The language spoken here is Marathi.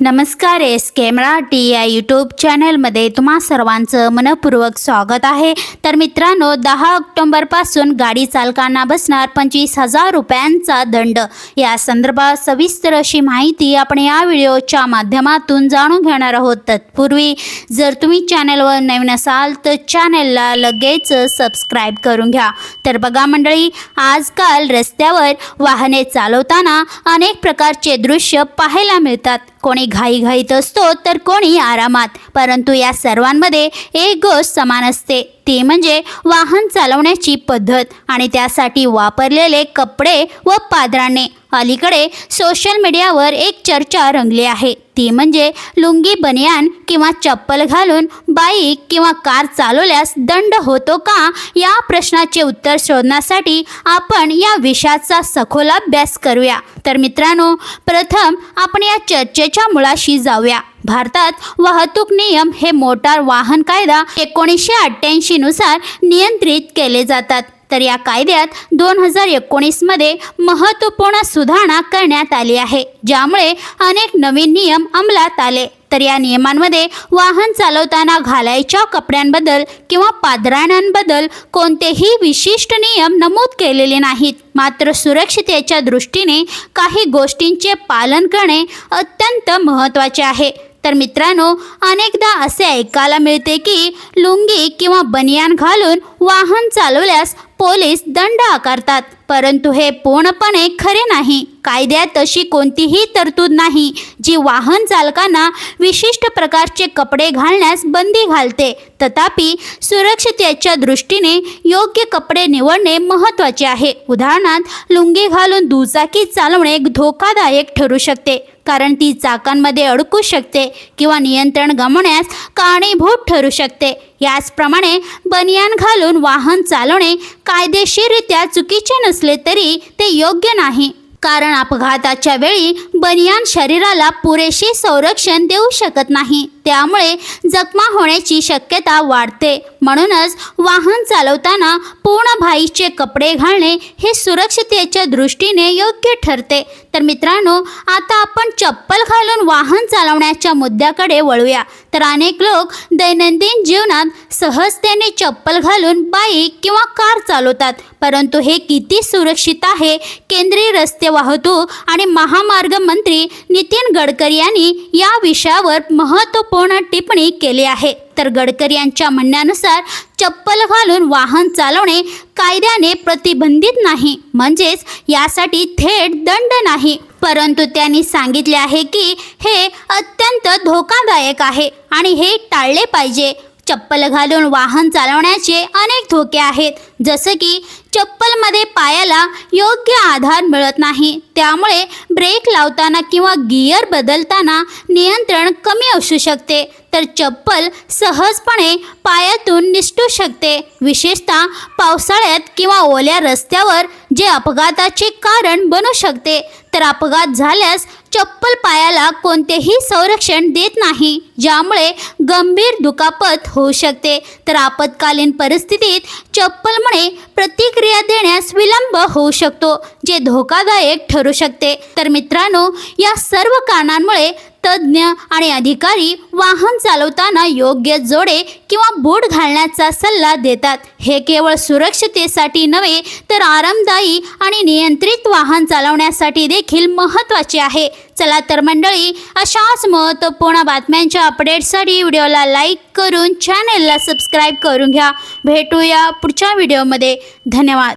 नमस्कार एस के टी या यूट्यूब चॅनलमध्ये तुम्हा सर्वांचं मनपूर्वक स्वागत आहे. तर मित्रांनो दहा ऑक्टोंबरपासून गाडी चालकांना बसणार पंचवीस हजार रुपयांचा दंड. या संदर्भात सविस्तर अशी माहिती आपण या व्हिडिओच्या माध्यमातून जाणून घेणार आहोत. तत्पूर्वी जर तुम्ही चॅनलवर नवीन असाल तर चॅनलला लगेच सबस्क्राईब करून घ्या. तर बघा मंडळी आजकाल रस्त्यावर वाहने चालवताना अनेक प्रकारचे दृश्य पाहायला मिळतात. कोणी घाईघाईत असतो तर कोणी आरामात. परंतु या सर्वांमध्ये एक गोष्ट समान असते. ती म्हणजे वाहन चालवण्याची पद्धत आणि त्यासाठी वापरलेले कपडे व पादराणे अलीकडे सोशल मीडियावर एक चर्चा रंगली आहे. ती म्हणजे लुंगी बनियान किंवा चप्पल घालून बाईक किंवा कार चालवल्यास दंड होतो का? या प्रश्नाचे उत्तर शोधण्यासाठी आपण या विषयाचा सखोल अभ्यास करूया. तर मित्रांनो प्रथम आपण या चर्चेच्या मुळाशी जाऊया. भारतात वाहतूक नियम हे मोटार वाहन कायदा एकोणीसशे अठ्ठ्याऐंशी नुसार नियंत्रित केले जातात. तर या कायद्यात दोन हजार एकोणीसमध्ये महत्त्वपूर्ण सुधारणा करण्यात आली आहे ज्यामुळे अनेक नवीन नियम अंमलात आले. तर या नियमांमध्ये वाहन चालवताना घालायच्या कपड्यांबद्दल किंवा पादराण्यांबद्दल कोणतेही विशिष्ट नियम नमूद केलेले नाहीत. मात्र सुरक्षितेच्या दृष्टीने काही गोष्टींचे पालन करणे अत्यंत महत्त्वाचे आहे. तर मित्रांनो अनेकदा असे ऐकायला मिळते की लुंगी किंवा बनियान घालून वाहन चालवल्यास पोलीस दंड आकारतात. परंतु हे पूर्णपणे खरे नाही. कायद्यात अशी कोणतीही तरतूद नाही जी वाहन चालकांना विशिष्ट प्रकारचे कपडे घालण्यास बंदी घालते. तथापि सुरक्षिततेच्या दृष्टीने योग्य कपडे निवडणे महत्त्वाचे आहे. उदाहरणार्थ लुंगी घालून दुचाकी चालवणे धोकादायक ठरू शकते कारण ती चाकांमध्ये अडकू शकते किंवा नियंत्रण गमवण्यास कारणीभूत ठरू शकते. याचप्रमाणे बनियान घालून वाहन चालवणे कायदेशीररित्या चुकीचे नसले तरी ते योग्य नाही. कारण अपघाताच्या वेळी बनियान शरीराला पुरेशी संरक्षण देऊ शकत नाही. त्यामुळे जखमा होण्याची शक्यता वाढते. म्हणूनच वाहन चालवताना पूर्ण भाईचे कपडे घालणे हे सुरक्षिततेच्या दृष्टीने योग्य ठरते. तर मित्रांनो आता आपण चप्पल घालून वाहन चालवण्याच्या मुद्द्याकडे वळूया. तर अनेक लोक दैनंदिन जीवनात सहजतेने चप्पल घालून बाईक किंवा कार चालवतात. परंतु हे किती सुरक्षित आहे? केंद्रीय रस्ते वाहतूक आणि महामार्ग मंत्री नितीन गडकरी यांनी या विषयावर महत्त्वपूर्ण टिप्पणी केली आहे. तर गडकरी यांच्या म्हणण्यानुसार चप्पल घालून वाहन चालवणे कायद्याने प्रतिबंधित नाही म्हणजेच यासाठी थेट दंड नाही. परंतु त्यांनी सांगितले आहे की हे अत्यंत धोकादायक आहे आणि हे टाळले पाहिजे. चप्पल घालून वाहन चालवण्याचे अनेक धोके आहेत. जसे की चप्पलमध्ये पायाला योग्य आधार मिळत नाही. त्यामुळे ब्रेक लावताना किंवा गिअर बदलताना नियंत्रण कमी असू शकते. तर चप्पल सहजपणे पायातून निसटू शकते. विशेषतः पावसाळ्यात किंवा ओल्या रस्त्यावर जे अपघाताचे कारण बनू शकते. तर अपघात झाल्यास चप्पल पायाला कोणतेही संरक्षण देत नाही ज्यामुळे गंभीर दुखापत होऊ शकते. तर आपत्कालीन परिस्थितीत चप्पलमुळे प्रतिक्रिया देण्यास विलंब होऊ शकतो जे धोकादायक ठरू शकते. तर मित्रांनो या सर्व कारणांमुळे तज्ज्ञ आणि अधिकारी वाहन चालवताना योग्य जोडे किंवा बूट घालण्याचा सल्ला देतात. हे केवळ सुरक्षतेसाठी नव्हे तर आरामदायी आणि नियंत्रित वाहन चालवण्यासाठी देखील महत्त्वाचे आहे. चला तर मंडळी अशाच महत्त्वपूर्ण बातम्यांच्या अपडेट्ससाठी व्हिडिओला लाईक करून चॅनेलला सबस्क्राईब करून घ्या. भेटूया पुढच्या व्हिडिओमध्ये धन्यवाद.